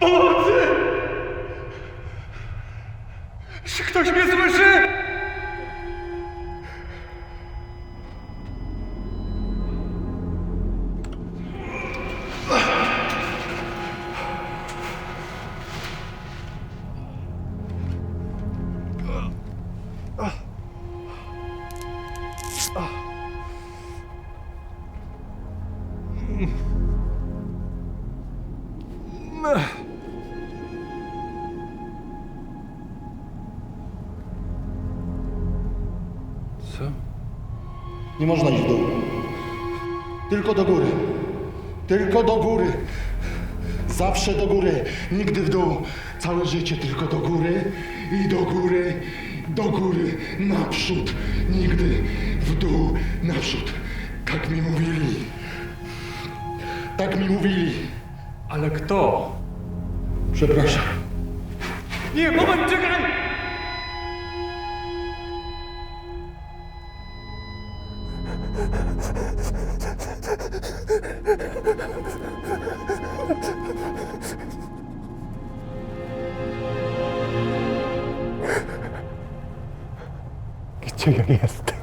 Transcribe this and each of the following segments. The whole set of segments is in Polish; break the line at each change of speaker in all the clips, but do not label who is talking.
Pomocy! Czy ktoś mnie słyszy? Co?
Nie można iść w dół. Tylko do góry. Tylko do góry. Zawsze do góry. Nigdy w dół. Całe życie tylko do góry i do góry, do góry, naprzód. Nigdy w dół, naprzód. Tak mi mówili. Tak mi mówili.
Ale kto?
Przepraszam.
Nie, moment, czekaj!
Gdzie ja jestem?
Chodź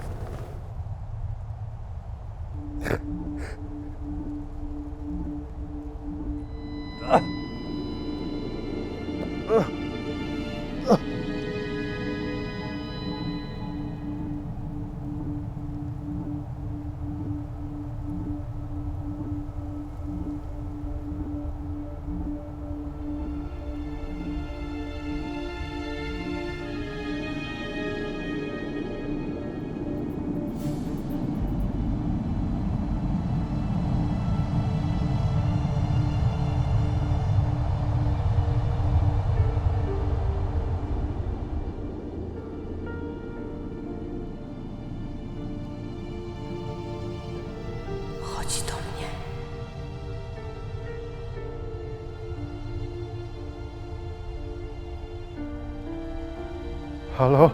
Halo?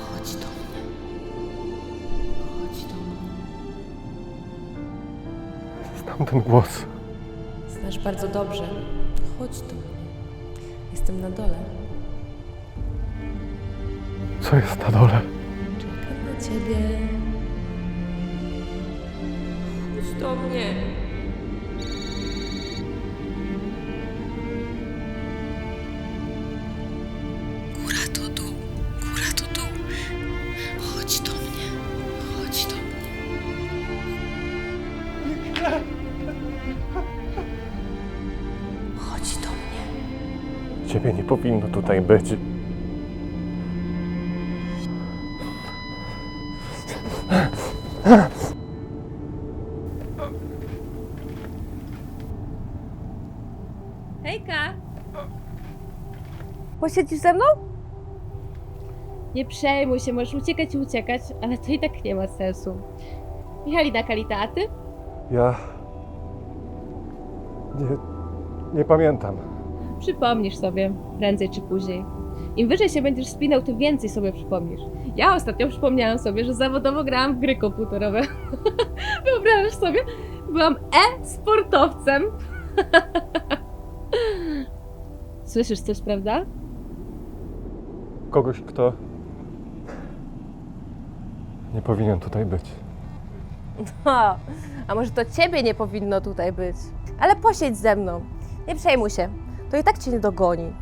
Chodź do mnie. Chodź do mnie.
Znam ten głos.
Znasz bardzo dobrze. Chodź do mnie. Jestem na dole.
Co jest na dole?
Czekam na ciebie. Chodź do mnie.
Ciebie nie powinno tutaj być.
Hejka!
Posiedzisz ze mną?
Nie przejmuj się, możesz uciekać i uciekać, ale to i tak nie ma sensu. Michalina Kalita, a ty?
Ja. Nie. Nie pamiętam.
Przypomnisz sobie, prędzej czy później. Im wyżej się będziesz spinał, tym więcej sobie przypomnisz. Ja ostatnio przypomniałam sobie, że zawodowo grałam w gry komputerowe. Wyobrażasz sobie? Byłam e-sportowcem. Słyszysz coś, prawda?
Kogoś, kto. Nie powinien tutaj być.
Ha, a może to ciebie nie powinno tutaj być? Ale posiedź ze mną. Nie przejmuj się. To i tak cię nie dogoni.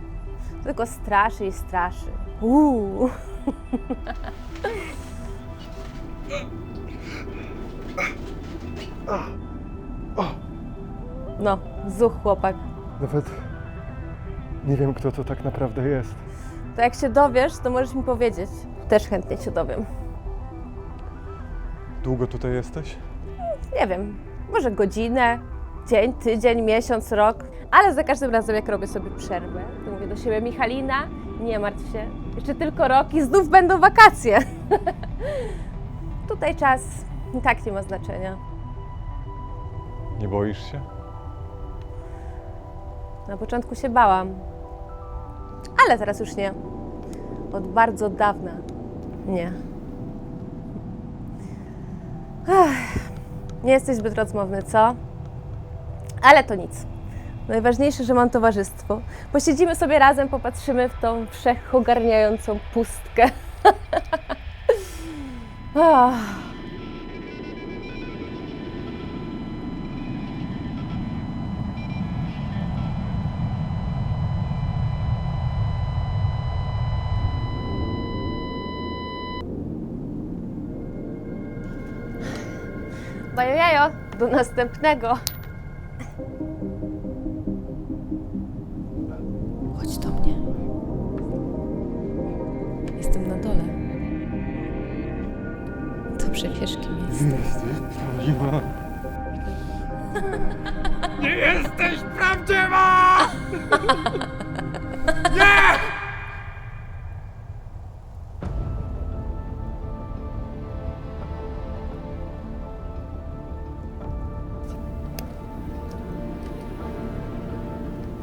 Tylko straszy i straszy. Uuu. No, zuch chłopak.
Nawet. Nie wiem, kto to tak naprawdę jest.
To jak się dowiesz, to możesz mi powiedzieć. Też chętnie się dowiem.
Długo tutaj jesteś?
Nie wiem, może godzinę, dzień, tydzień, miesiąc, rok, ale za każdym razem, jak robię sobie przerwę, to mówię do siebie, Michalina, nie martw się, jeszcze tylko rok i znów będą wakacje. Tutaj czas i tak nie ma znaczenia.
Nie boisz się?
Na początku się bałam, ale teraz już nie. Od bardzo dawna nie. Ech, nie jesteś zbyt rozmowny, co? Ale to nic. Najważniejsze, że mam towarzystwo. Posiedzimy sobie razem, popatrzymy w tą wszechogarniającą pustkę. Bajo jajo, do następnego.
Jestem na dole. Dobrze wiesz, kim jestem.
Nie jesteś prawdziwa! Nie!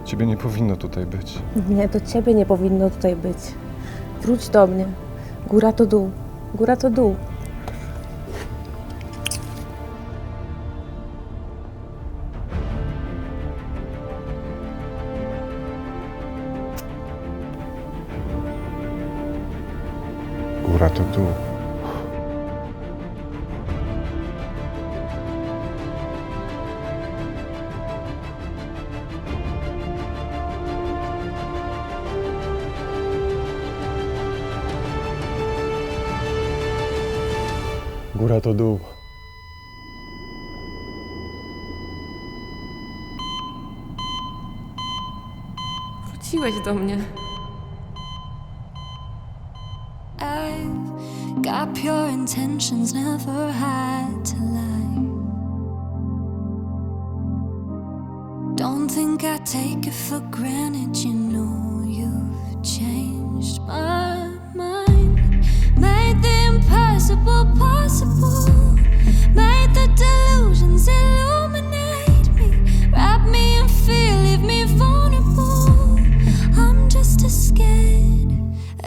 Ciebie nie powinno tutaj być.
Nie, to ciebie nie powinno tutaj być. Wróć do mnie. Góra to dół. Góra to dół.
Góra to dół. Góra to dół.
Wróciłeś do mnie.
I've got pure intentions, never had to lie. Don't think I take it for granted, you know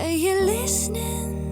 Are you listening?